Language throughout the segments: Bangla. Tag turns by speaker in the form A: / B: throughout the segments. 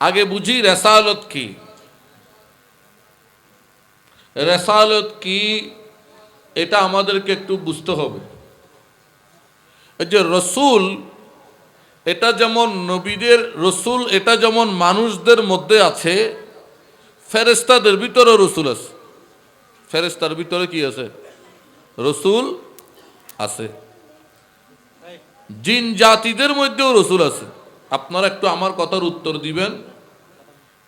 A: আগে বুঝি রেসালত কি? রেসালত কি? এটা আমাদেরকে একটু বুঝতে হবে। যে রসুল, এটা যেমন নবীদের রসুল, এটা যেমন মানুষদের মধ্যে আছে ফেরেস্তাদের ভিতরে রসুল আছে। ফেরেস্তার ভিতরে কি আছে? রসুল আছে। জিন জাতিদের মধ্যেও রসুল আছে। আপনারা একটু আমার কথার উত্তর দিবেন।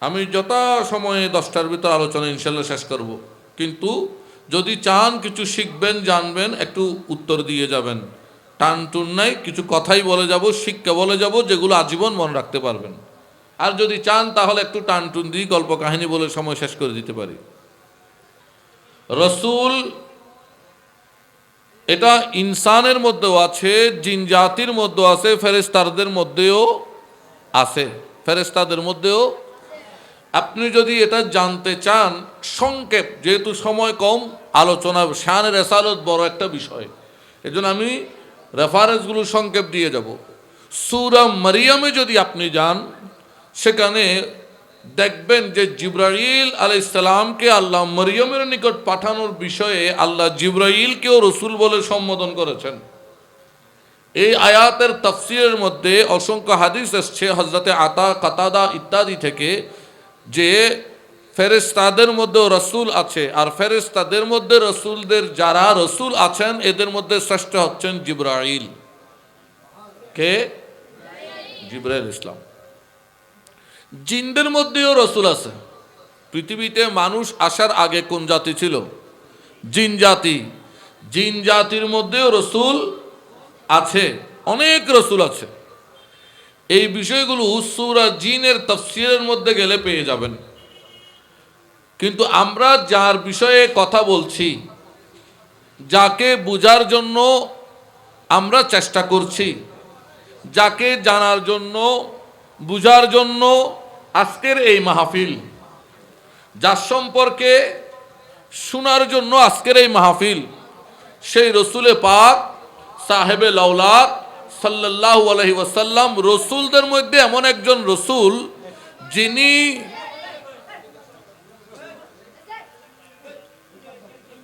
A: আমি যথা সময়ে দশটার ভিতর আলোচনা ইনশাল্লাহ শেষ করব। কিন্তু যদি চান কিছু শিখবেন, জানবেন, একটু উত্তর দিয়ে যাবেন। টান টুন নাই, কিছু কথাই বলে যাব, শিক্ষা বলে যাব, যেগুলো আজীবন মনে রাখতে পারবেন। আর যদি চান, তাহলে একটু টান টুন দিয়ে গল্প কাহিনী বলে সময় শেষ করে দিতে পারি। রসুল, এটা ইনসানের মধ্যেও আছে, জিন জাতির মধ্যেও আছে ফেরেস্তারদের মধ্যেও আছে। ফেরেস্তাদের মধ্যেও আপনি যদি এটা জানতে চান, সংক্ষেপ, যেহেতু সময় কম, আলোচনা, শানের এসালত বড় একটা বিষয়। এজন্য আমি রেফারেন্সগুলো সংক্ষেপ দিয়ে যাব। সুরা মারিয়ামে যদি আপনি যান, সেখানে দেখবেন যে জিব্রাইল আলাইসালামকে আল্লাহ মরিয়মের নিকট পাঠানোর বিষয়ে আল্লাহ জিব্রাইলকেও রসুল বলে সম্বোধন করেছেন। এই আয়াতের তফসিরের মধ্যে অসংখ্য হাদিস এসছে হজরতে আতা, কাতাদা ইত্যাদি থেকে, যে ফেরেস্তাদের মধ্যেও রসুল আছে। আর ফেরেস্তাদের মধ্যে রসুলদের যারা রসুল আছেন, এদের মধ্যে শ্রেষ্ঠ হচ্ছেন জিব্রাইল। কে? জিব্রাইল ইসলাম। জিনদের মধ্যেও রসুল আছে। পৃথিবীতে মানুষ আসার আগে কোন জাতি ছিল? জিন জাতি। জিন জাতির মধ্যেও রসুল আছে, অনেক রসুল আছে। এই বিষয়গুলো সুরা জিনের তফসিরের মধ্যে গেলে পেয়ে যাবেন। কিন্তু আমরা যার বিষয়ে কথা বলছি, যাকে বুঝার জন্য আমরা চেষ্টা করছি, যাকে জানার জন্য, বুঝার জন্য আজকের এই মাহফিল, যার সম্পর্কে শোনার জন্য আজকের এই মাহফিল, সেই রসুলে পাক সাহেবে লাউলাদ সাল্লাল্লাহু আলহি ওয়াসাল্লাম রসুলদের মধ্যে এমন একজন রসুল যিনি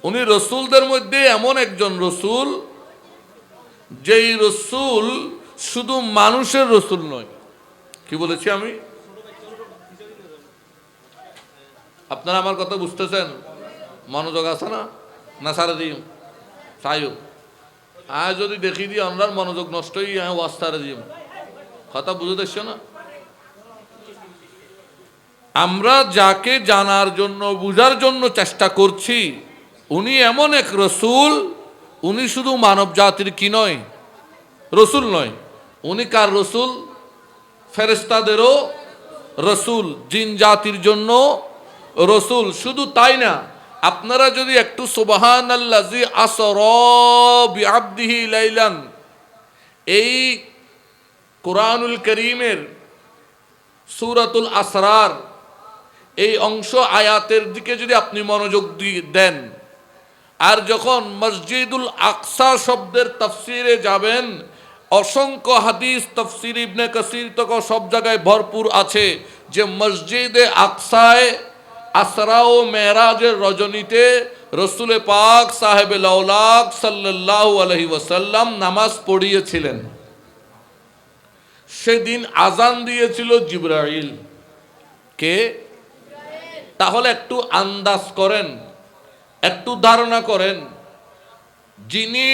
A: উনি রসুলদের মধ্যে এমন একজন রসুল যেই রসুল শুধু মানুষের রসুল নয়। কি বলেছি আমি? আপনারা আমার কথা বুঝতেছেন? মনোযোগ আছে না? না সারা সায়ু আয় যদি দেখি দিই আমরা মনোযোগ নষ্ট হই হ্যাঁ ওয়াজ সারা কথা বুঝে দেখছ না? আমরা যাকে জানার জন্য, বুঝার জন্য চেষ্টা করছি, উনি এমন এক রসুল, উনি শুধু মানব জাতির কি নয়, রসুল নয়, উনি কার রসুল? ফেরেস্তাদেরও রসুল, জিন জাতির জন্য রসুল, শুধু তাই না আপনারা যদি একটু সুবাহান আল্লাজি আসর বিআবদিহি লাইলান, এই কোরআনুল করিমের সুরাতুল আসরার এই অংশ আয়াতের দিকে যদি আপনি মনোযোগ দেন, আর যখন মসজিদুল আকসা শব্দের তফসিরে যাবেন, অসংখ্য হাদিস তফসির ইবনে কাসির তক সব জায়গায় ভরপুর আছে যে মসজিদে আকসায় আসরা ও মেহরাজের রজনীতে রসুলে পাক সাহেবে লাউলাক সাল্লাল্লাহু আলহি ওয়াসাল্লাম নামাজ পড়িয়েছিলেন। সেদিন আজান দিয়েছিল জিব্রাইল। কে? তাহলে একটু আন্দাজ করেন, একটু ধারণা করেন। যিনি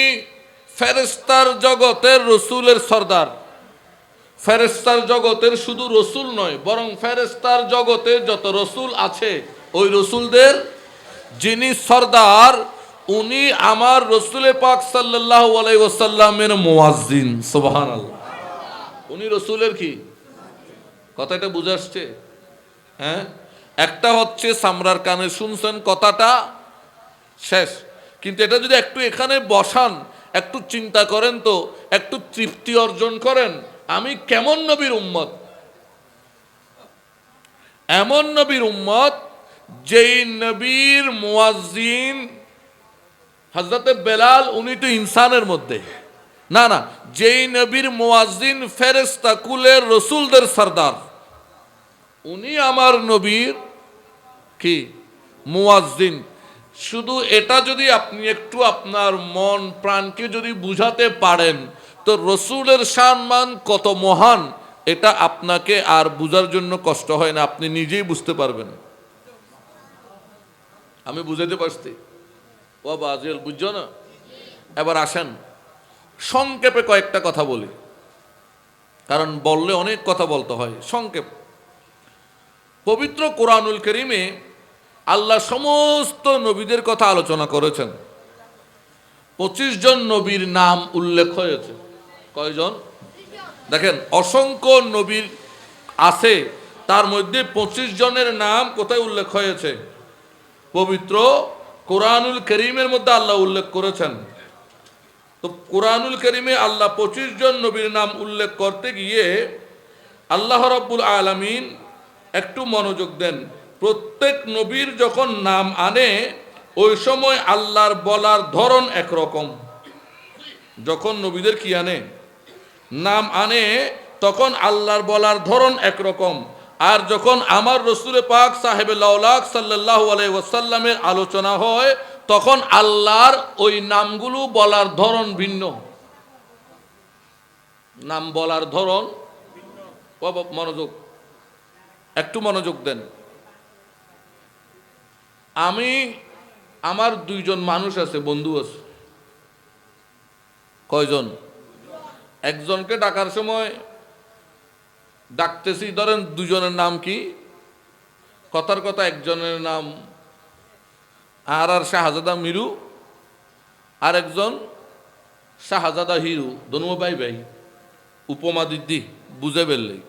A: ফেরেস্তার জগতের রসুলের সর্দার। ফেরেস্তার জগতের শুধু রসুল নয়, বরং ফেরেস্তার জগতে যত রসুল আছে ওই রসুলদের যিনি সর্দার, উনি আমার রসুলে পাক সাল্লাহ আলাই ওসাল্লামের মোয়াজিন সোবাহান আল্লাহ উনি রসুলের কি? কথাটা বুঝে আসছে? হ্যাঁ? একটা হচ্ছে সামরার কানে শুনছেন কথাটা, শেষ। কিন্তু এটা যদি একটু এখানে বসান, একটু চিন্তা করেন তো, একটু তৃপ্তি অর্জন করেন, আমি কেমন নবীর উম্মত? এমন নবীর উম্মত যেই নবীর মুয়াজ্জিন হজরতে বেলাল, উনি তো ইনসানের মধ্যে। না না, যেই নবীর মুয়াজ্জিন ফেরেস্তা কুলের রসুলদের সর্দার। উনি আমার নবীর কি? মুয়াজ্জিন। শুধু এটা যদি আপনি একটু আপনার মন, প্রাণকে যদি বুঝাতে পারেন, তো রসুলের সম্মান কত মহান, এটা আপনাকে আর বুঝার জন্য কষ্ট হয় না, আপনি নিজেই বুঝতে পারবেন। আমি বুঝাইতে পারছি। ও বাজেল বুঝছ না? এবার আসেন। সংক্ষেপে কয়েকটা কথা বলি। কারণ বললে অনেক কথা বলতে হয়। সংক্ষেপ। পবিত্র কোরআনুল করিমে আল্লাহ সমস্ত নবীদের কথা আলোচনা করেছেন। পঁচিশ জন নবীর নাম উল্লেখ হয়েছে। কয়জন? দেখেন, অসংখ্য নবীর আছে। তার মধ্যে পঁচিশ জনের নাম কোথায় উল্লেখ হয়েছে? পবিত্র কোরআনুল করিমের মধ্যে আল্লাহ উল্লেখ করেছেন। তো কোরআনুল করিমে আল্লাহ পঁচিশ জন নবীর নাম উল্লেখ করতে গিয়ে আল্লাহ রব্বুল আলমিন একটু মনোযোগ দেন। প্রত্যেক নবীর যখন নাম আনে, ওই সময় আল্লাহর বলার ধরন একরকম। যখন নবীদের কি আনে? নাম আনে, তখন আল্লাহর বলার ধরন একরকম। আর যখন আমার রসুল পাক সাহেব লাউলাক সাল্লাহ ওয়াসাল্লামের আলোচনা হয়, তখন আল্লাহর ওই নামগুলো বলার ধরন ভিন্ন। নাম বলার ধরন মনোযোগ। একটু মনোযোগ দেন। আমি, আমার দুইজন মানুষ আছে, বন্ধু আছে। কয়জন? একজনকে ডাকার সময় ডাকতেছি ধরেন দুজনের নাম কি? কথার কথা একজনের নাম আর আর শাহজাদা মিরু আর একজন শাহজাদা হিরু দনু ভাই ভাই উপমা দিদি বুঝে ফেললেই।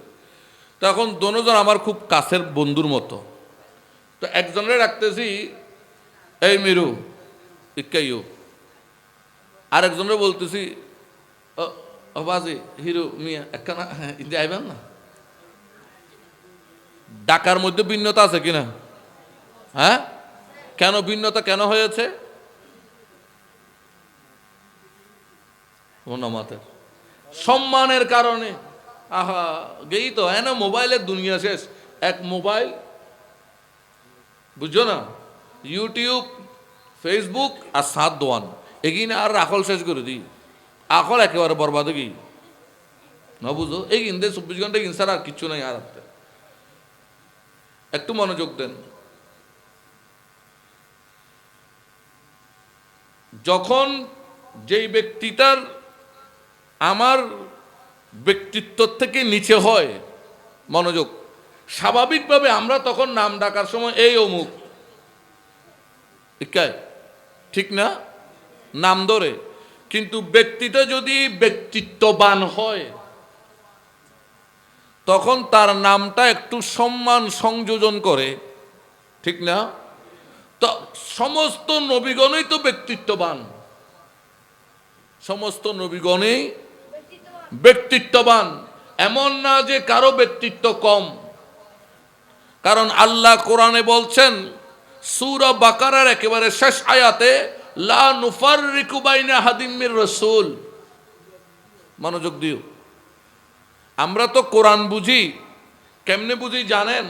A: তখন দনোজন আমার খুব কাছের বন্ধুর মতো। তো একজনের রাখতেছি এই মিরু ইকাইও আর একজনের বলতেছি "ও, ও বাজি হিরো মিয়া একখানা হ্যাঁ আইবেন না? ডাকার মধ্যে ভিন্নতা আছে কিনা? হ্যাঁ? কেন ভিন্নতা কেন হয়েছে? সম্মানের কারণে। আহা, গেই তো হ্যাঁ না? মোবাইলের দুনিয়া শেষ। এক মোবাইল, বুঝছ না? ইউটিউব, ফেসবুক আর সাত দোয়ান। এগিয়ে আর রাখল শেষ করে দিই আকল একেবারে বরবাদ কি না বুঝো? এই ইন্দে চব্বিশ ঘণ্টা ইনসার আর কিচ্ছু নাই আর হাতে। একটু মনোযোগ দেন। যখন যেই ব্যক্তিটার আমার ব্যক্তিত্ব থেকে নিচে হয়, মনোযোগ, স্বাভাবিকভাবে আমরা তখন নাম ডাকার সময়, এই অমুক। ঠিক না? নাম ধরে। কিন্তু ব্যক্তিটা যদি ব্যক্তিত্ববান হয় তখন তার নামটা একটু সম্মান সংযোজন করে, ঠিক না? তো সমস্ত নবীগণই তো ব্যক্তিত্ববান। সমস্ত নবীগণেই ব্যক্তিত্ববান। এমন না যে কারও ব্যক্তিত্ব কম। কারণ আল্লাহ কোরআনে বলছেন, সুরা বাকারার একেবারে শেষ আয়াতে, লা নুফাররিকু বাইনা হাদিমির রসুল। মনোযোগ দিও। আমরা তো কোরআন বুঝি, কেমনে বুঝি জানেন?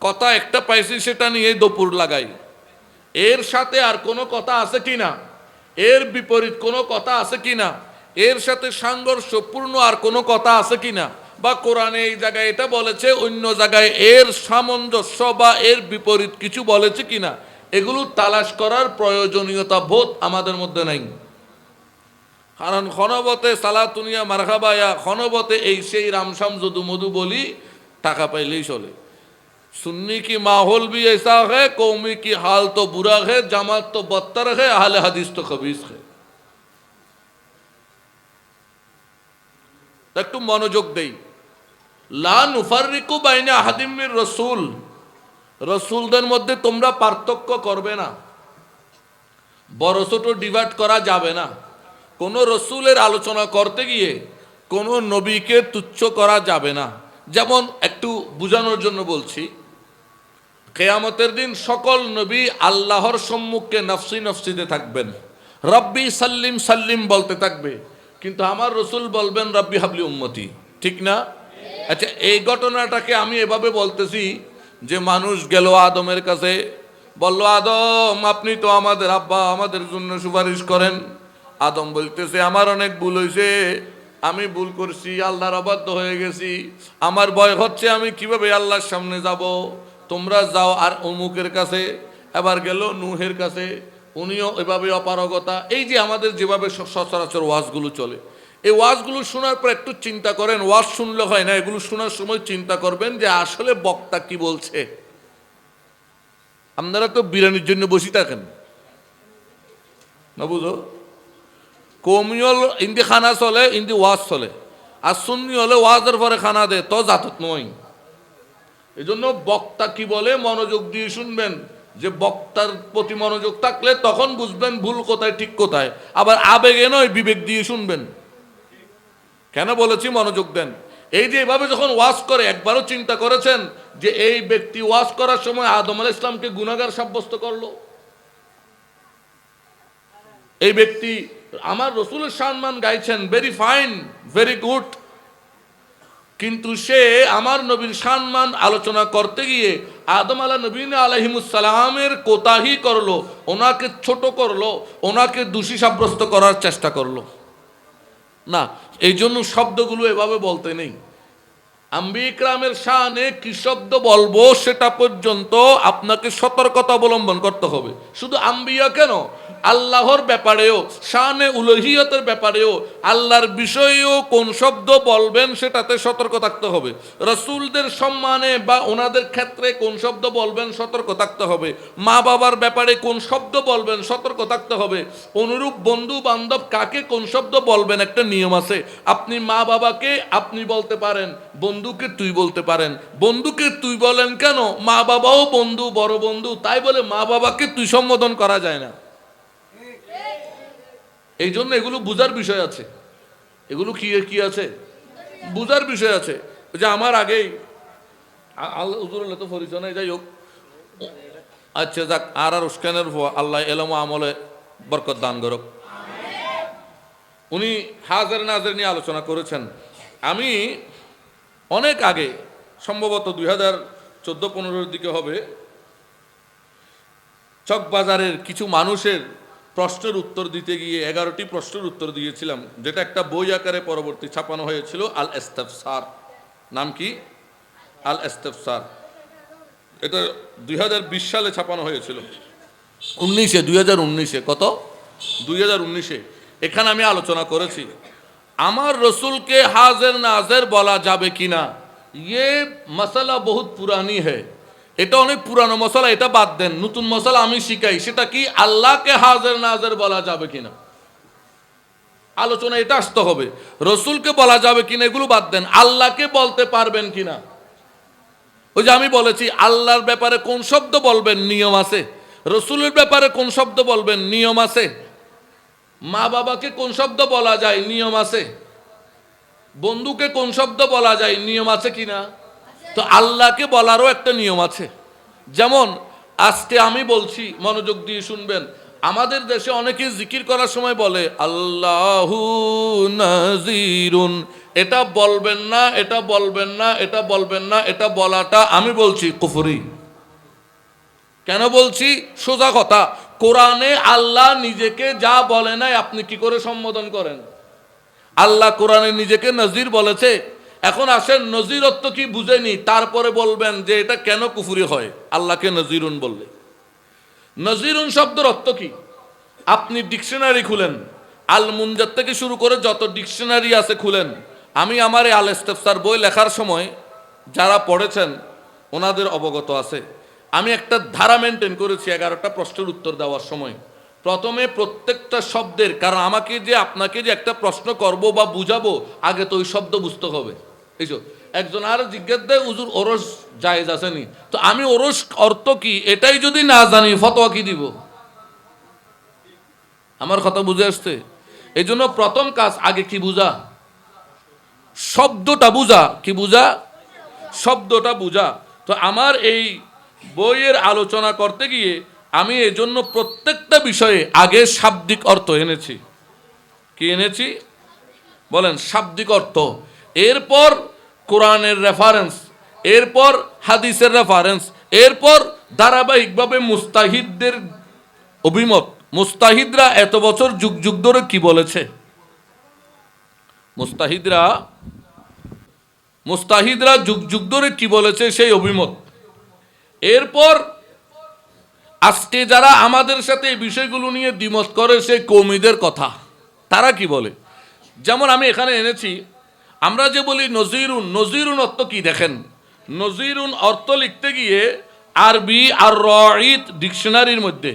A: কথা একটা পাইছি, সেটা নিয়ে দপুর লাগাই। এর সাথে আর কোনো কথা আছে কি না? এর বিপরীত কোনো কথা আছে কি না? এর সাথে সাংঘর্ষপূর্ণ আর কোনো কথা আছে কিনা বা কোরআনে এই জায়গায় এটা বলেছে, অন্য জায়গায় এর সামঞ্জস্য বা এর বিপরীত কিছু বলেছে কিনা এগুলো তালাশ করার প্রয়োজনীয়তা বোধ আমাদের মধ্যে নাই। কারণ ক্ষণবতে সালাতুনিয়া মারহাবায়া ক্ষণবতে এই সেই রামসাম যদু মধু বলি টাকা পাইলেই চলে सुन्नी की माहौल भी ऐसा है कौमी की हाल तो बुरा है जमात तो बदतर है अहल हदीस तो खबीस है তা একটু মনোযোগ দেই লা নুফারিকু বাইনা হাদিমির রসুল রসুলদের মধ্যে তোমরা পার্থক্য করবে না বড় ছোট ডিভাইড করা যাবে না কোনো রসুলের আলোচনা করতে গিয়ে কোনো নবীকে তুচ্ছ করা যাবে না। যেমন একটু বোঝানোর জন্য বলছি, কেয়ামতের দিন সকল নবী আল্লাহর সম্মুখে নফসি নফসিতে থাকবেন। রব্বি সাল্লিম সাল্লিম বলতে থাকবে, কিন্তু আমার রসুল বলবেন রব্বি হাবলি উম্মতি। ঠিক না? আচ্ছা এই ঘটনাটাকে আমি এভাবে বলতেছি যে মানুষ গেল আদমের কাছে, বলল, আদম, আপনি তো আমাদের আব্বা, আমাদের জন্য সুপারিশ করেন। আদম বলতেছে, আমার অনেক ভুল হয়েছে আমি ভুল করছি, আল্লাহর অবাধ্য হয়ে গেছি। আমার ভয় হচ্ছে, আমি কীভাবে আল্লাহর সামনে যাব? তোমরা যাও আর অমুকের কাছে। এবার গেল নুহের কাছে। উনিও এভাবে অপারগতা। এই যে আমাদের যেভাবে সচরাচর ওয়াজগুলো চলে। এই ওয়াজগুলো শোনার পর একটু চিন্তা করেন, ওয়াজ শুনলে হয় না, এগুলো শোনার সময় চিন্তা করবেন যে আসলে বক্তা কি বলছে। আপনারা তো বিরিয়ানির জন্য বসে থাকেন। না বুঝো? কমিয়ল ইন্দি খানা চলে, ইন্দি ওয়াজ চলে। আর সুন্নি হলে ওয়াজের পরে খানা দে, তো জাতত নয়। এই জন্য বক্তা কি বলে, মনোযোগ দিয়ে শুনবেন। যে বক্তার প্রতি মনোযোগ থাকলে তখন বুঝবেন ভুল কোথায়, ঠিক কোথায়। আবার আবেগে নয়, বিবেক দিয়ে শুনবেন। কেন বলেছি? মনোযোগ দেন। এই যে এভাবে যখন ওয়াজ করে, একবারও চিন্তা করেছেন যে এই ব্যক্তি ওয়াজ করার সময় আদম আল ইসলামকে গুণাগার সাব্যস্ত করল? এই ব্যক্তি আমার রসুলের সম্মান গাইছেন ভেরি ফাইন ভেরি গুড কিন্তু সে আমার নবীর সম্মান আলোচনা করতে গিয়ে আদম আলা নবীন আলহিমুসালামের কোতাহি করল, ওনাকে ছোট করল, ওনাকে দোষী সাব্যস্ত করার চেষ্টা করল। না, এই জন্য শব্দগুলো এভাবে বলতে নেই। আম্বি ইকরামের শানে কি শব্দ বলব সেটা পর্যন্ত আপনাকে সতর্কতা অবলম্বন করতে হবে। শুধু আম্বিয়া কেন? আল্লাহর ব্যাপারেও, শানে উলহিয়তের ব্যাপারেও, আল্লাহর বিষয়েও কোন শব্দ বলবেন সেটাতে সতর্ক থাকতে হবে। রসুলদের সম্মানে বা ওনাদের ক্ষেত্রে কোন শব্দ বলবেন সতর্ক থাকতে হবে। মা বাবার ব্যাপারে কোন শব্দ বলবেন সতর্ক থাকতে হবে। অনুরূপ বন্ধু বান্ধব কাকে কোন শব্দ বলবেন একটা নিয়ম আছে। আপনি মা বাবাকে আপনি বলতে পারেন, বন্ধুকে তুই বলতে পারেন। বন্ধুকে তুই বলেন কেন? মা বাবাও বন্ধু, বড় বন্ধু, তাই বলে মা বাবাকে তুই সম্বোধন করা যায় না। এই জন্য এগুলো বুঝার বিষয় আছে। এগুলো কি কি আছে? বুঝার বিষয় আছে। যে আমার আগেই আল্লাহ তো পরিচয় নাই, যাই হোক। আচ্ছা যাক আর আর উস্কানের আল্লাহ এলম আমলে বরকত দান করক। উনি হাজার নাজের নিয়ে আলোচনা করেছেন। আমি অনেক আগে সম্ভবত দুই হাজার চোদ্দ পনেরোর দিকে হবে চকবাজারের কিছু মানুষের প্রশ্নের উত্তর দিতে গিয়ে এগারোটি প্রশ্নের উত্তর দিয়েছিলাম, যেটা একটা বই আকারে পরবর্তী ছাপানো হয়েছিল আল এস্তেফসার নাম কি? আল এস্তেফসার এটা দুই হাজার বিশ সালে ছাপানো হয়েছিল। উনিশে, দুই উনিশে, কত? দুই উনিশে। এখানে আমি আলোচনা করেছি, আমার রসুলকে হাজের নাজের বলা যাবে কিনা? ইয়ে মশলা বহুত পুরানি হ্যাঁ এটা অনেক পুরানো মশলা, এটা বাদ দেন। নতুন মশলা আমি শিখাই। সেটা কি আল্লাহকে হাজের নাজের বলা যাবে কিনা? আলোচনা এটা আসতে হবে। রসুলকে বলা যাবে কিনা, এগুলো বাদ দেন। আল্লাহকে বলতে পারবেন কিনা? ওই যে আমি বলেছি, আল্লাহর ব্যাপারে কোন শব্দ বলবেন? নিয়ম আছে। রসুলের ব্যাপারে কোন শব্দ বলবেন? নিয়ম আছে। মা বাবাকে কোন শব্দ বলা যায়? নিয়ম আছে। বন্ধুকে কোন শব্দ বলা যায়? নিয়ম আছে কিনা? তো আল্লাহকে বলারও একটা নিয়ম আছে। যেমন, আজকে আমি বলছি, মনোযোগ দিয়ে শুনবেন, আমাদের দেশে অনেকে জিকির করার সময় বলে, আল্লাহু নাজিরুন এটা বলবেন না, এটা বলবেন না, এটা বলবেন না, এটা বলাটা আমি বলছি কুফরি। কেন বলছি? সোজা কথা, কোরআনে আল্লাহ নিজেকে যা বলে নাই, আপনি কি করে সম্বোধন করেন? আল্লাহ কোরআনে নিজেকে নজির বলেছে এখন আসেন নজিরত্ব কি বুঝেনি? তারপরে বলবেন যে এটা কেন কুফুরি হয়? আল্লাহকে নজিরুন বললে। নজিরুন শব্দের অর্থ কি? আপনি ডিকশনারি খুলেন। আল মুনজার থেকে শুরু করে যত ডিকশনারি আছে খুলেন। আমি আমার এই আল ইস্তেফসার বই লেখার সময় যারা পড়েছেন, ওনাদের অবগত আছে। আমি একটা ধারা মেনটেন করেছি এগারোটা প্রশ্নের উত্তর দেওয়ার সময়। প্রথমে প্রত্যেকটা শব্দের, কারণ আমাকে যে, আপনাকে যে একটা প্রশ্ন করব বা বুঝাবো, আগে তো ওই শব্দ বুঝতে হবে। এইসব একজন আর জিজ্ঞেস দেয় উজুর ওরস জায়েজ আসেনি তো আমি ওরস অর্থ কি? এটাই যদি না জানি, ফতোয়া কি দিব? আমার কথা বুঝে আসছে? এই জন্য প্রথম কাজ আগে কি বুঝা? শব্দটা বুঝা। কি বুঝা? শব্দটা বুঝা। তো আমার এই বইয়ের আলোচনা করতে গিয়ে আমি এজন্য প্রত্যেকটা বিষয়ে আগে শাব্দিক অর্থ এনেছি। কি এনেছি? বলেন, শাব্দিক অর্থ। এরপর কোরআনের রেফারেন্স এরপর হাদিসের রেফারেন্স এরপর ধারাবাহিকভাবে মুস্তাহিদদের অভিমত। মুস্তাহিদরা এত বছর যুগ যুগ ধরে কি বলেছে? মুস্তাহিদরা মুস্তাহিদরা যুগ যুগ ধরে কি বলেছে সেই অভিমত। এরপর আজকে যারা আমাদের সাথে এই বিষয়গুলো নিয়ে দ্বিমত করে, সেই কৌমিদের কথা, তারা কি বলে? যেমন আমি এখানে এনেছি আমরা যে বলি নজিরুন নজিরুন অর্থ কি দেখেন? নজিরুন অর্থ লিখতে গিয়ে আরবি আর রঈদ ডিকশনারির মধ্যে।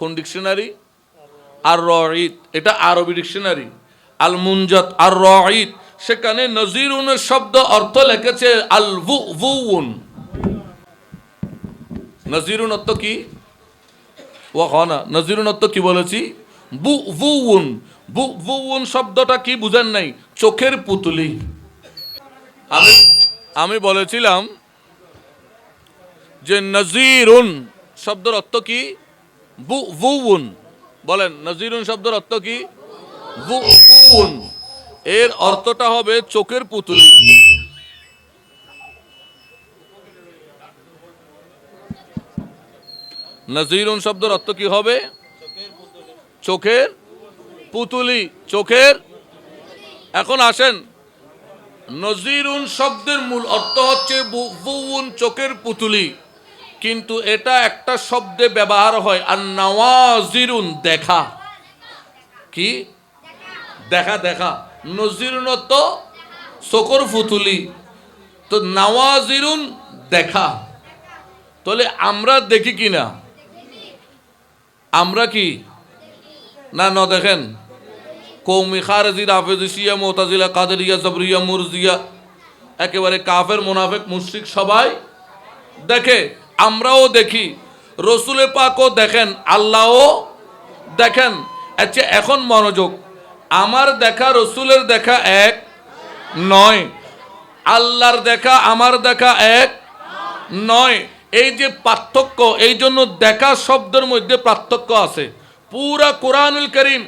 A: কোন ডিকশনারি? আর রঈদ, এটা আরবি ডিকশনারি। আল মুনজাত আর রঈদ, সেখানে নজিরুনের শব্দ অর্থ লেখেছে আল ভুউন নজিরুন অর্থ কি? ও না নজিরুন অর্থ কি বলেছি? বু বুউন বু বুউন শব্দটা কি বুঝেন নাই? চোখের পুতুলি। আমি আমি বলেছিলাম যে নজিরুন শব্দের অর্থ কি? বু বুউন বলেন, নজিরুন শব্দের অর্থ কি? বু বুউন এর অর্থটা হবে চোখের পুতুলি। নজিরুন শব্দের অর্থ কি হবে? চোখের পুতুলি চোখের। এখন আসেন। নজিরুন শব্দের মূল অর্থ হচ্ছে বুউন চোখের পুতুলি। কিন্তু এটা একটা শব্দে ব্যবহার হয়। আর নওয়াজিরুন দেখা। কি? দেখা দেখা। নজিরুন তো চোখর পুতুলি। তো নওয়াজিরুন, দেখা। তাহলে আমরা দেখি কি না? আমরা কি? না, ন, দেখেন। কৌমি খারেজি রাফেজিয়া মোতাজিলা, কাদেরিয়া, জবরিয়া, মুরজিয়া। একেবারে কাফের, মোনাফেক, মুশরিক সবাই দেখে, আমরাও দেখি। রসুলে পাকও দেখেন, আল্লাহও দেখেন। আচ্ছা এখন মনোযোগ। আমার দেখা রসুলের দেখা এক নয়। আল্লাহর দেখা, আমার দেখা এক নয়। এই যে পার্থক্য, এই জন্য দেখা শব্দের মধ্যে পার্থক্য আছে। পুরা কোরআনুল করিম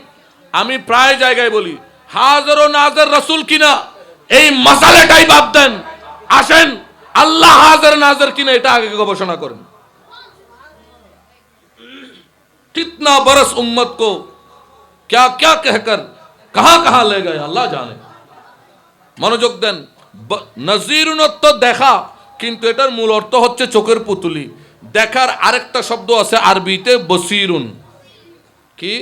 A: আমি প্রায় জায়গায় বলি হাজার ও নাজার রসুল কিনা এই মশালাটাই বাদ দেন আসেন আল্লাহ হাজার নাজার কিনা এটা আগে গবেষণা করেন कितना बरस उम्मत को क्या क्या कहकर कहां कहां ले गए अल्लाह जाने মনোযোগ দেন ব- নজিরুনত্ব দেখা কিন্তু এটার মূল অর্থ হচ্ছে চোখের পুতুলি দেখার আরেকটা শব্দ আছে আরবিতে বসিরুন কি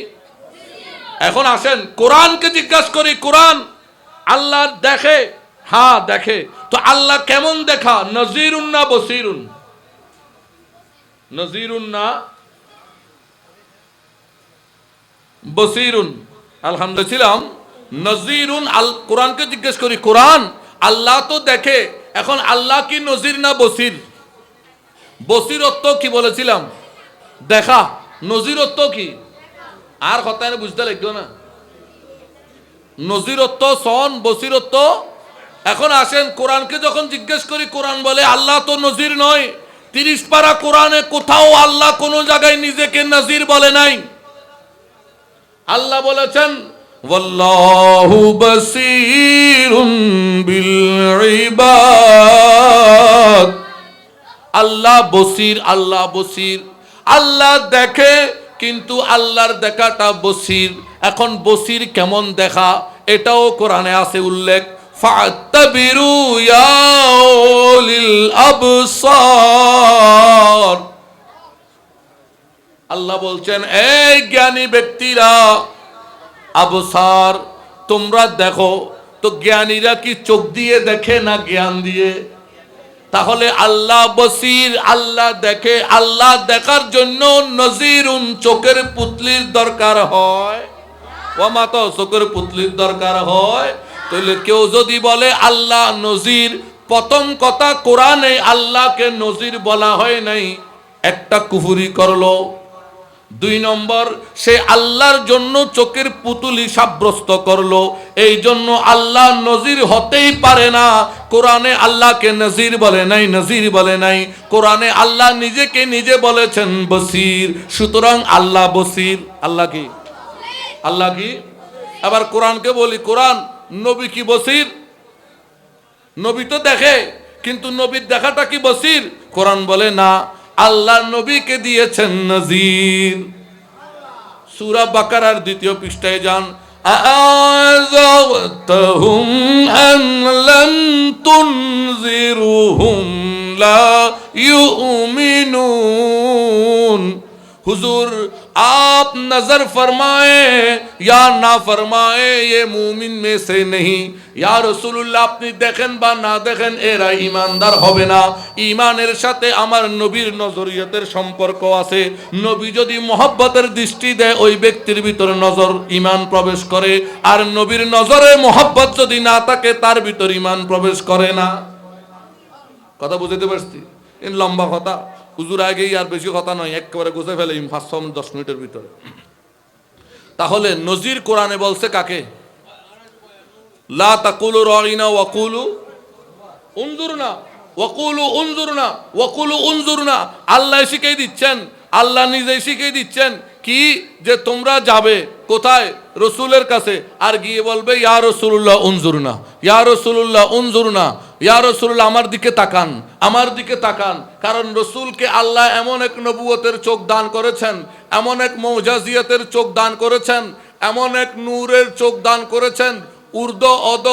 A: এখন আসেন, কোরআনকে জিজ্ঞাসা করি, কোরআন আল্লাহ দেখে? হ্যাঁ দেখে। তো আল্লাহ কেমন দেখা? নজিরুন না বসিরুন? নজিরুন না বসিরুন? আলহামদুলিল্লাহ নজিরুন, আল কোরআনকে জিজ্ঞেস করি, কোরআন আল্লাহ তো দেখে। এখন আল্লাহ কি নজির না বসির? বসিরত্ব কি বলেছিলাম? দেখা। নজিরত্ব কি? আর কথা বুঝতে লাগবে না। নজিরত্ব, সন, বসিরত্ব, এখন আসেন কোরআনকে যখন জিজ্ঞেস করি, কোরআন বলে, আল্লাহ তো নজির নয়। তিরিশ পারা কোরআনে কোথাও আল্লাহ কোনো জায়গায় নিজেকে নজির বলে নাই। আল্লাহ বলেছেন আল্লাহ বসির আল্লাহ বসির। আল্লাহ দেখে কিন্তু আল্লাহর দেখাটা বসির। এখন বসির কেমন দেখা? এটাও কোরআনে আছে উল্লেখ আল্লাহ বলছেন, এই জ্ঞানী ব্যক্তিরা, আবসার, তোমরা দেখো, তো জ্ঞানীরা কি চোখ দিয়ে দেখে না জ্ঞান দিয়ে? তাহলে আল্লাহ বসির, আল্লাহ দেখে, আল্লাহ দেখার জন্য নজিরুন চোখের পুতলির দরকার হয়। ওমা মাত চোখের পুতলির দরকার হয়। তাহলে কেউ যদি বলে আল্লাহ নজির, প্রথম কথা কোরআনে আল্লাহকে নজির বলা হয় নাই, একটা কুহুরি করল। দুই নম্বর, সে আল্লাহর জন্য চোখের পুতুলি সাব্যস্ত করল। এই জন্য আল্লাহ নজির হতেই পারে না। কোরআনে আল্লাহকে নজির বলে নাই, নজির বলে নাই। কোরআনে আল্লাহ নিজেকে নিজে বলেছেন, বসির। সুতরাং আল্লাহ বসির। আল্লাহ কি? আল্লাহ কি? আবার কোরআনকে বলি, কোরআন, নবী কি বসির? নবী তো দেখে, কিন্তু নবীর দেখাটা কি বসির? কোরআন বলে না। আল্লাহ নবীকে দিয়েছেন নজির সুরা বাকারার দ্বিতীয় পৃষ্ঠায় যান أعذرتهم أن لم تنذرهم لا يؤمنون হুজুর আ आप नजर फरमाए या ना फरमाए ये মুমিন में से नहीं ইয়া রাসূলুল্লাহ আপনি দেখেন বা না দেখেন এরা ইমানদার হবে না ইমানের সাথে আমার নবীর নজরিয়তের সম্পর্ক আছে নবী যদি মহব্বতের দৃষ্টি দেয় ওই ব্যক্তির ভিতরে নজর ইমান প্রবেশ করে আর নবীর নজরে মহব্বত যদি না থাকে তার ভিতর ইমান প্রবেশ করে না কথা বুঝতে পারছি এই লম্বা কথা হুজুর আগেই আর বেশি কথা নয়, একেবারে গুছে ফেলে পাঁচ, ছ দশ মিনিটের ভিতরে। তাহলে নজির কোরআনে বলছে কাকে? লা তাকুলু ওয়াকুলু উনজুরনা ওয়াকুলু উনজুরনা ওয়াকুলু উনজুরনা। আল্লাহ শিখিয়ে দিচ্ছেন, আল্লাহ নিজেই শিখিয়ে দিচ্ছেন কি যে তোমরা যাবে কোথায় রসুলের কাছে, আর গিয়ে বলবে, ইয়া রসুল্লাহ উনজুরনা, ইয়া রসুল্লাহ উনজুরনা। ইয়া রসুল্লাহ আমার দিকে তাকান, আমার দিকে তাকান। কারণ রসুলকে আল্লাহ এমন এক নবুয়তের চোখ দান করেছেন, এমন এক মৌজাজিয়াতের চোখ দান করেছেন, এমন এক নূরের চোখ দান করেছেন, উর্দ, অদ,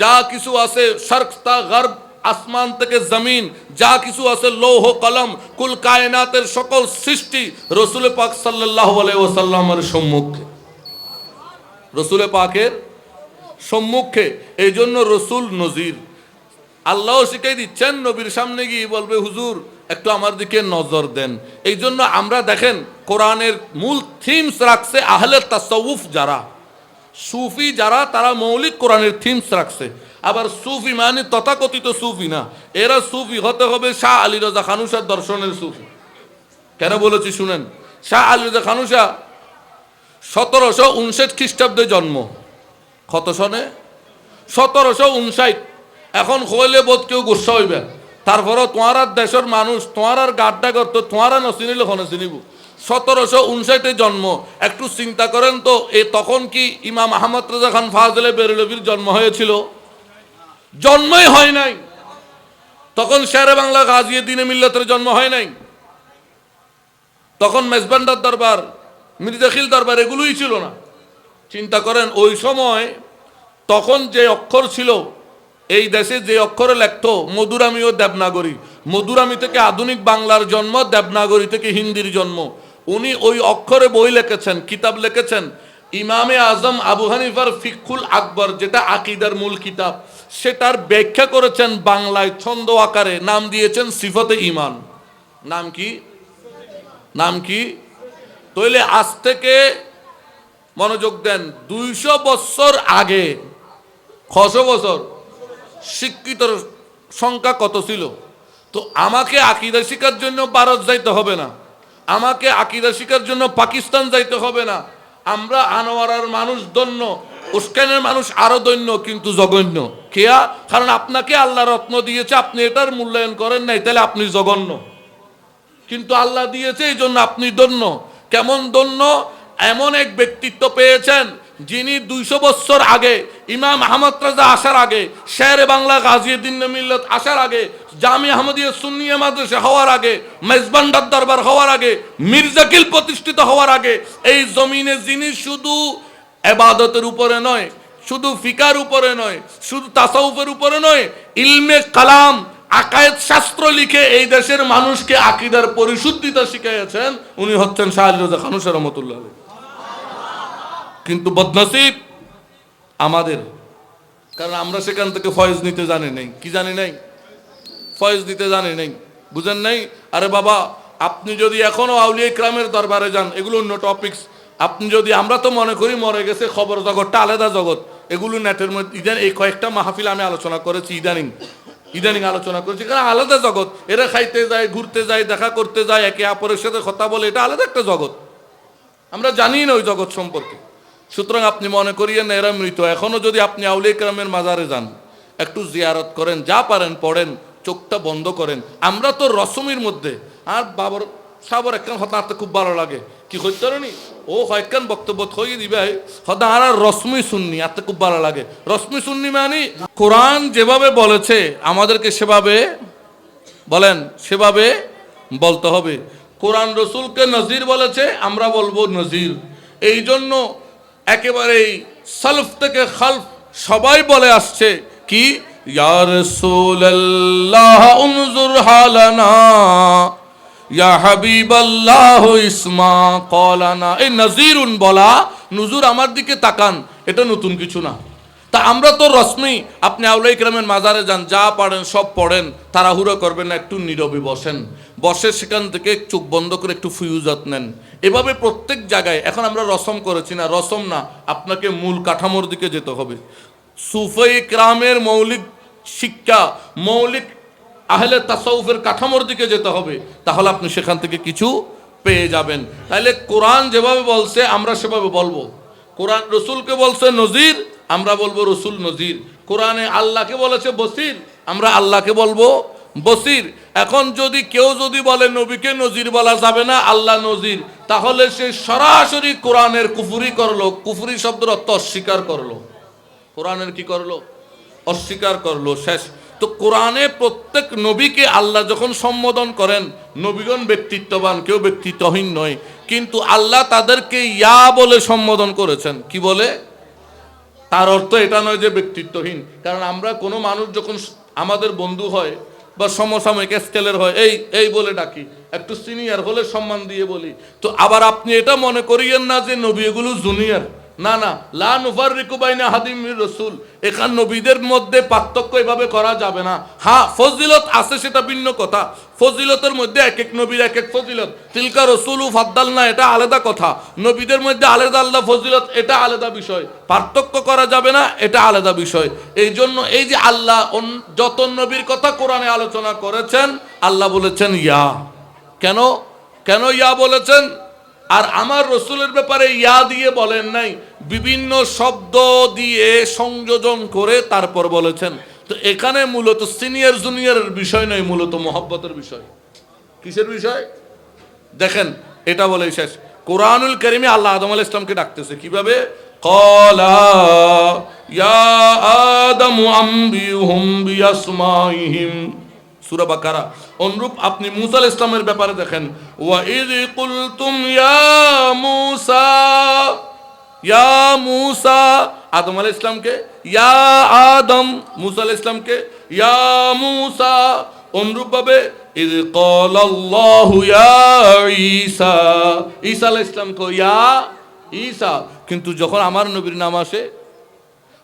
A: যা কিছু আছে সর্কতা গর্ব, আসমান থেকে জমিন, যা কিছু আছে, লৌহ, কলম, কুল কায়নাতের সকল সৃষ্টি রসুল পাক সাল্লাহ ওসাল্লামের সম্মুখে। রসুল পাকের সম্মুখে এই জন্য রসুল নজির। আল্লাহ শিখাই দিচ্ছেন, নবীর সামনে গিয়ে বলবে, হুজুর, একটু আমার দিকে নজর দেন। এই জন্য আমরা দেখেন, কোরআনের মূল থিমস রাখছে আহলে তাসউফ যারা। সুফি যারা, তারা মৌলিক কোরআনের থিমস রাখছে। আবার সুফি মানে তথাকথিত সুফি না। এরা সুফি হতে হবে শাহ আলী রাজা খানুসার দর্শনের সুফি। কেন বলেছি শুনেন? শাহ আলী রাজা খানুসা সতেরোশো উনষাট খ্রিস্টাব্দে জন্ম। কত সনে? সতেরোশো উনষাট। এখন হইলে বোধ কেউ গুসা হইবে। তারপরও তোমার দেশের মানুষ, তোমার আর গাড্ডা করতো তোমার নচিনিলে হনে চিনিব। সতেরোশো উনষাটে জন্ম। একটু চিন্তা করেন তো, এ তখন কি ইমাম আহমদ রাজা খান ফাজলে বেরলভির জন্ম হয়েছিল? জন্মই হয় নাই। তখন শেরে বাংলা গাজিয়ে দিনে মিল্লতের জন্ম হয় নাই। তখন মেজবান্ডার দরবার মির্জাখিল দরবার এগুলোই ছিল না। চিন্তা করেন, ওই সময় তখন যে অক্ষর ছিল এই দেশে যে অক্ষরে লেখত মধুরামি ও দেবনাগরী। মধুরামি থেকে আধুনিক বাংলার জন্ম, দেবনাগরী থেকে হিন্দির জন্ম। উনি ওই অক্ষরে বই লিখেছেন, কিতাব লিখেছেন। ইমামে আজম আবু হানিফার ফিকুল আকবর, যেটা আকিদার মূল কিতাব সেটার ব্যাখ্যা করেছেন বাংলায় ছন্দ আকারে। নাম দিয়েছেন সিফতে ইমান নাম কি? নাম কি? তইলে আজ থেকে মনোযোগ দেন, দুইশো বছর আগে ছশো বছর শিক্ষিতর সংখ্যা কত ছিল? তো আমাকে আকিদা শিকার জন্য ভারত যাইতে হবে না। আমাকে আকিদা শিকার জন্য পাকিস্তান যাইতে হবে না। আমরা আনোয়ারার মানুষ দন্য উস্কানের মানুষ আরও দৈন্য কিন্তু জঘন্য। কেয়া কারণ আপনাকে আল্লাহ রত্ন দিয়েছে, আপনি এটার মূল্যায়ন করেন নাই, তাহলে আপনি জঘন্য। কিন্তু আল্লাহ দিয়েছে, এই জন্য আপনি দন্য কেমন দন্য এমন এক ব্যক্তিত্ব পেয়েছেন যিনি দুইশো বছর আগে ইমাম আহমদ রাজা আসার আগে, শেরে বাংলা গাজিউদ্দিন মিল্লত আসার আগে, জামি আহমদিয়া সুন্নিয়া মাদ্রাসা হওয়ার আগে, মেজবান্ডার দরবার হওয়ার আগে, মির্জাকিল প্রতিষ্ঠিত হওয়ার আগে, এই জমিনে যিনি শুধু এবাদতের উপরে নয়, শুধু ফিকার উপরে নয়, শুধু তাসাউফের উপরে নয়, ইলমে কালাম আকায়েত শাস্ত্র লিখে এই দেশের মানুষকে আকিদার পরিশুদ্ধিতা শিখাইয়াছেন, উনি হচ্ছেন শাহ রাজা খানুসা রহমতুল্লাহ। কিন্তু বদনসিব আমাদের। কারণ আমরা সেখান থেকে ফয়েজ নিতে জানি নাই। কি জানি নাই? ফয়েজ দিতে জানি নাই। বুঝেন নাই? আরে বাবা, আপনি যদি এখনও আউলিয়া ইকরামের দরবারে যান, এগুলো অন্য টপিকস আপনি যদি, আমরা তো মনে করি মরে গেছে খবর জগৎটা আলাদা জগৎ। এগুলো নেটের মধ্যে, ইদান এই কয়েকটা মাহফিল আমি আলোচনা করেছি ইদানিং। ইদানিং আলোচনা করেছি, কারণ আলাদা জগৎ। এরা খাইতে যায়, ঘুরতে যায়, দেখা করতে যায়, একে অপরের সাথে কথা বলে, এটা আলাদা একটা জগৎ। আমরা জানি না ওই জগৎ সম্পর্কে। সুতরাং আপনি মনে করিয়েন এরা মৃত। এখনও যদি আপনি আউলিয়া ইকরামের মাজারে যান, একটু জিয়ারত করেন, যা পারেন পড়েন, চোখটা বন্ধ করেন। আমরা তো রসমের মধ্যে। আর বাবার সাবর একখান হতা আনতে খুব ভালো লাগে। কি করতে নি? ও কয়েকখান বক্তব্য থই দিবে হতা, আর আর রশ্মি শুননি আনতে খুব ভালো লাগে। রশ্মি শুননি মানে? কোরআন যেভাবে বলেছে, আমাদেরকে সেভাবে, বলেন, সেভাবে বলতে হবে। কোরআন রসুলকে নজির বলেছে, আমরা বলব নজির। এই জন্য একেবারেই সালফ থেকে খালফ সবাই বলে আসছে কি? ইয়া রাসূলুল্লাহ উনজুর হালানা, ইয়া হাবিবাল্লাহ ইসমা কলানা এই নজিরুন বলা, নুজুর আমার দিকে তাকান, এটা নতুন কিছু না। তা আমরা তো রশ্মি, আপনি আউলাই গ্রামের মাজারে যান, যা পারেন, সব পড়েন, তাড়াহুড়ো করবেন না, একটু নীরবে বসেন। বসে সেখান থেকে চোখ বন্ধ করে একটু ফুয়ুজাত নেন। এভাবে প্রত্যেক জায়গায়, এখন আমরা রসম করেছি না, রসম না, আপনাকে মূল কাঠামোর দিকে যেতে হবে। সুফই ক্রামের মৌলিক শিক্ষা, মৌলিক আহলে তাসাউফের কাঠামোর দিকে যেতে হবে, তাহলে আপনি সেখান থেকে কিছু পেয়ে যাবেন। তাহলে কোরআন যেভাবে বলছে, আমরা সেভাবে বলব। কোরআন রসুলকে বলছে নজির, আমরা বলব রসুল নজির। কোরআনে আল্লাহকে বলেছে বসির, আমরা আল্লাহকে বলব বসির। এখন যদি কেউ যদি বলে নবীকে নজির বলা যাবে না, আল্লাহ নজির, তাহলে সে সরাসরি কোরআনের কুফুরি করল। কুফুরি শব্দের অর্থ অস্বীকার করল। কোরআনের কি করল? অস্বীকার করল। শেষ। তো কোরআনে প্রত্যেক নবীকে আল্লাহ যখন সম্বোধন করেন, নবীগণ ব্যক্তিত্ববান, কেউ ব্যক্তিত্বহীন নয়। কিন্তু আল্লাহ তাদেরকে ইয়া বলে সম্বোধন করেছেন। কি বলে? তার অর্থ এটা নয় যে ব্যক্তিত্বহীন। কারণ আমরা কোনো মানুষ যখন আমাদের বন্ধু হয় বা সমসাময়িক স্কেলের হয়, এই এই বলে ডাকি। একটু সিনিয়র হলে সম্মান দিয়ে বলি। তো আবার আপনি এটা মনে করিয়েন না যে নবী এগুলো জুনিয়র না না, লা নুফার রিকুবাইনা হাদিম রসুল। এখান নবীদের মধ্যে পার্থক্য এভাবে করা যাবে না। হ্যাঁ ফজিলত আছে সেটা ভিন্ন কথা। ফজিলতের মধ্যে এক এক নবীর এক এক ফজিলত। তিলকা রসুল ফাদ্দাল না এটা আলাদা কথা। নবীদের মধ্যে আলাদা আলাদা ফজিলত, এটা আলাদা বিষয়। পার্থক্য করা যাবে না, এটা আলাদা বিষয়। এই জন্য এই যে আল্লাহ যত নবীর কথা কোরআনে আলোচনা করেছেন, আল্লাহ বলেছেন ইয়া। কেন? কেন ইয়া বলেছেন? আর আমার রসুলের ব্যাপারে ইয়া দিয়ে বলেন নাই, বিভিন্ন শব্দ দিয়ে সংযোজন করে তারপর বলেছেন। তো এখানে মূলত সিনিয়র জুনিয়রের বিষয় নয়, মূলত মহব্বতের বিষয়। কিসের বিষয়? দেখেন, এটা বলে শেষ। কোরআনুল করিমে আল্লাহ আদম আল ইসলামকে ডাকতেছে, কীভাবে? কলা ইয়া আদম আম্বিহুম বিয়াসমাইহিম। সূরা বাকারা। অনুরূপ আপনি মুসা আলাইহিস ইসলামের ব্যাপারে দেখেন, ওয়া ইয কুলতুম ইয়া মূসা ইয়া মূসা। আদম আলাইহিস ইসলামকে ইয়া আদম। মুসা আলাইহিস ইসলামকে ইয়া মূসা। অনুরূপভাবে, ইদ কল আল্লাহু ইয়া ঈসা। ঈসা আলাইহিস ইসলামকে ইয়া ঈসা। কিন্তু যখন আমার নবীর নাম আসে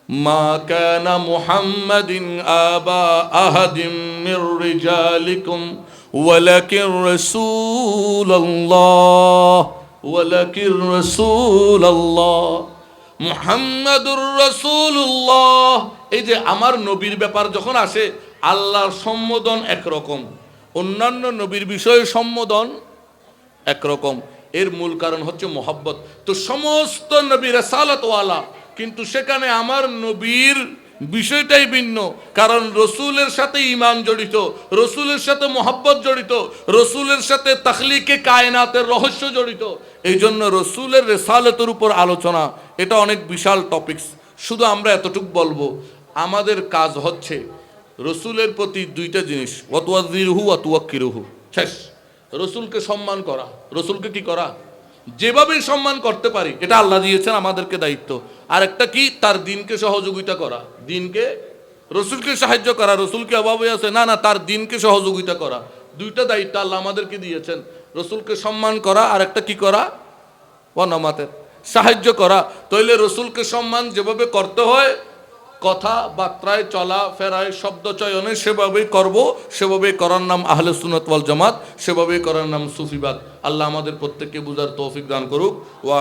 A: মা কানা মুহাম্মাদিন আবা আহাদিম মির রিজালিকুম ওয়ালাকিন রাসূলুল্লাহ ওয়ালাকিন রাসূলুল্লাহ, মুহাম্মাদুর রাসূলুল্লাহ। এই যে আমার নবীর ব্যাপার যখন আসে, আল্লাহর সম্বোধন একরকম, অন্যান্য নবীর বিষয়ে সম্বোধন একরকম। এর মূল কারণ হচ্ছে মোহাব্বত। তো সমস্ত নবী রেসালতওয়ালা কিন্তু সেখানে আমার নবীর বিষয়টাই ভিন্ন। কারণ রসুলের সাথে ইমান জড়িত, রসুলের সাথে মোহাব্বত জড়িত, রসুলের সাথে তখলিকে কায়নাতের রহস্য জড়িত। এই জন্য রসুলের রেসালতের উপর আলোচনা, এটা অনেক বিশাল টপিকস শুধু আমরা এতটুক বলব, আমাদের কাজ হচ্ছে রসুলের প্রতি দুইটা জিনিস অতুয়াজিরহু অতুয়াক্কিরহু শেষ। রসুলকে সম্মান করা। রসুলকে কি করা? যেভাবেই সম্মান করতে পারি, এটা আল্লাহ দিয়েছেন, আমাদেরকে দায়িত্ব। আর একটা কি? তার দিনকে সহযোগিতা করা। দিনকে রসুলকে সাহায্য করা, রসুলকে অভাবে আছে। না না, তার দিনকে সহযোগিতা করা। দুইটা দায়িত্ব আল্লাহ আমাদেরকে দিয়েছেন। রসুলকে সম্মান করা আর একটা কি করা? অনামাতের সাহায্য করা। তইলে রসুলকে সম্মান যেভাবে করতে হয় কথা বার্তায় চলা, ফেরায়, শব্দ চয়নে সেভাবেই করব, সেভাবেই করার নাম আহলে সুনতওয়াল জামাত, সেভাবেই করার নাম সুফিবাদ আল্লাহ আমাদের প্রত্যেককে বুঝার তৌফিক দান করুক। ওয়া